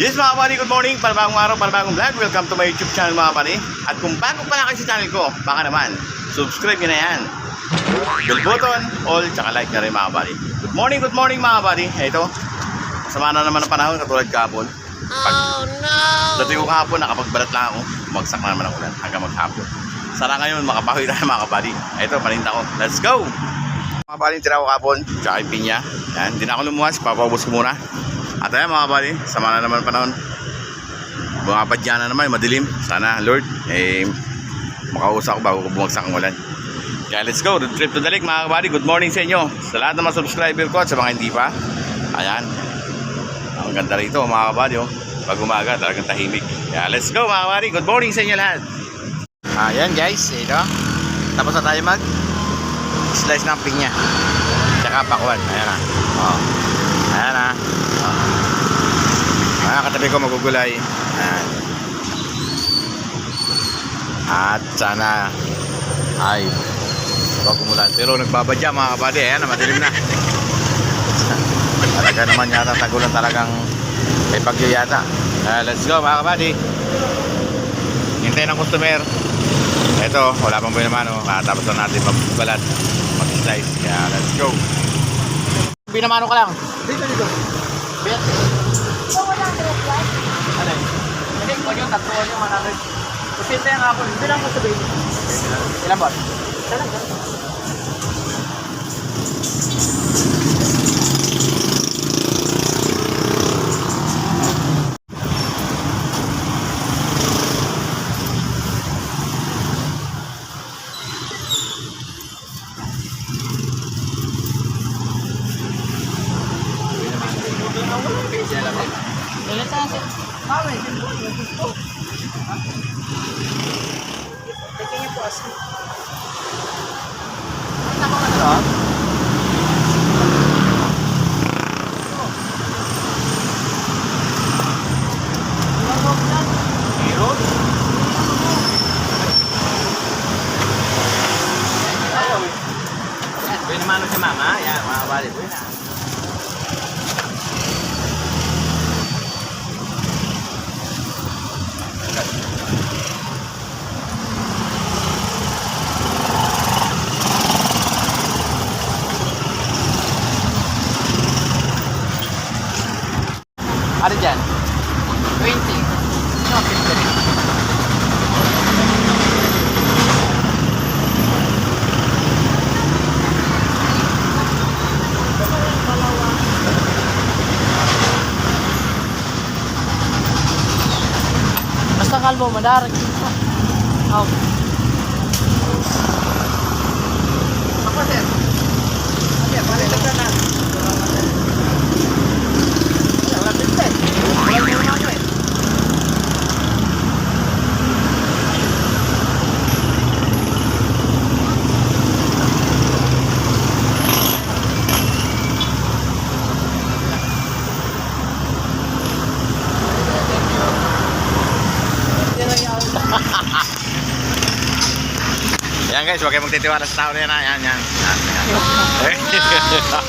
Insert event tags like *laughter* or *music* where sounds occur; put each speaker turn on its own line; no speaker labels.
Yes mga kapari, good morning. Panibagong araw, panibagong vlog. Welcome to my YouTube channel mga kapari. At kung bago pa lang kayo sa channel ko, baka naman, subscribe nyo na yan. Bell button, all, tsaka like na rin mga kapari. Good morning, good morning mga kapari. Ito, sama na naman ang panahon katulad kahapon. Pag
Oh no!
dating ko kahapon, nakapagbalat lang ako. Bumagsak na naman ang ulan hanggang maghapon. Sana ngayon, makapahoy na mga kapari. Ito, paninta ko. Let's go! Mga kapari, tira ko kahapon, tsaka yung pinya. Yan, hindi na ako lumuwas, papaubos ko muna. At ayan mga kapari, sama na naman panahon. Bumabadya na naman, madilim. Sana, Lord, eh, makausap ko bago bumagsak ang ulan. Kaya let's go, road trip to the lake mga kabady. Good morning sa inyo. Sa lahat ng mga subscriber ko at sa mga hindi pa. Ayan. Ang ganda rito mga kabady. Oh. Pag umaga, talagang tahimik. Kaya let's go mga kabady. Good morning sa inyo lahat. Ayan guys, ito. Tapos na tayo mag slice ng pinya. Tsaka pakwan. Ayan na. Oh. Ayan na. Oh. Mga katabi ko magugulay. Ayan. At sana ay Huwag umulan. Pero nagbabadya mga kabady. Ayan madilim na. Talaga naman yata tagulan talagang may bagyo yata. Uh, let's go mga kabady. Hintay ng customer. Ito, wala pang buhay naman. Oh. Katapos na natin magbalat. Mag-slice. Kaya let's go. Binamano ka lang.
Dito, dito.
Bet.
So, 100 plus?
Ano yun? Hindi, kung yung tatlo yung 100. Kasi nga ako.
Bilang mo sabihin.
Ilan ba?
Talaga? Ilan tayo Mami, gusto. Teka niya po asin. Ano ka ba
Meron? Binamano si mama. Mga kabady. Buhay na. Ano dyan?
20. No, 50 rin. Basta kalbo, madarik. Oh. Ako, sir. Okay, palitan ka na. Wala pinta eh. Wala mo naman ako eh.
Yan guys, huwag kayong magtitiwala sa tao na yan. Yan, yan. yan, yan. *laughs* *laughs*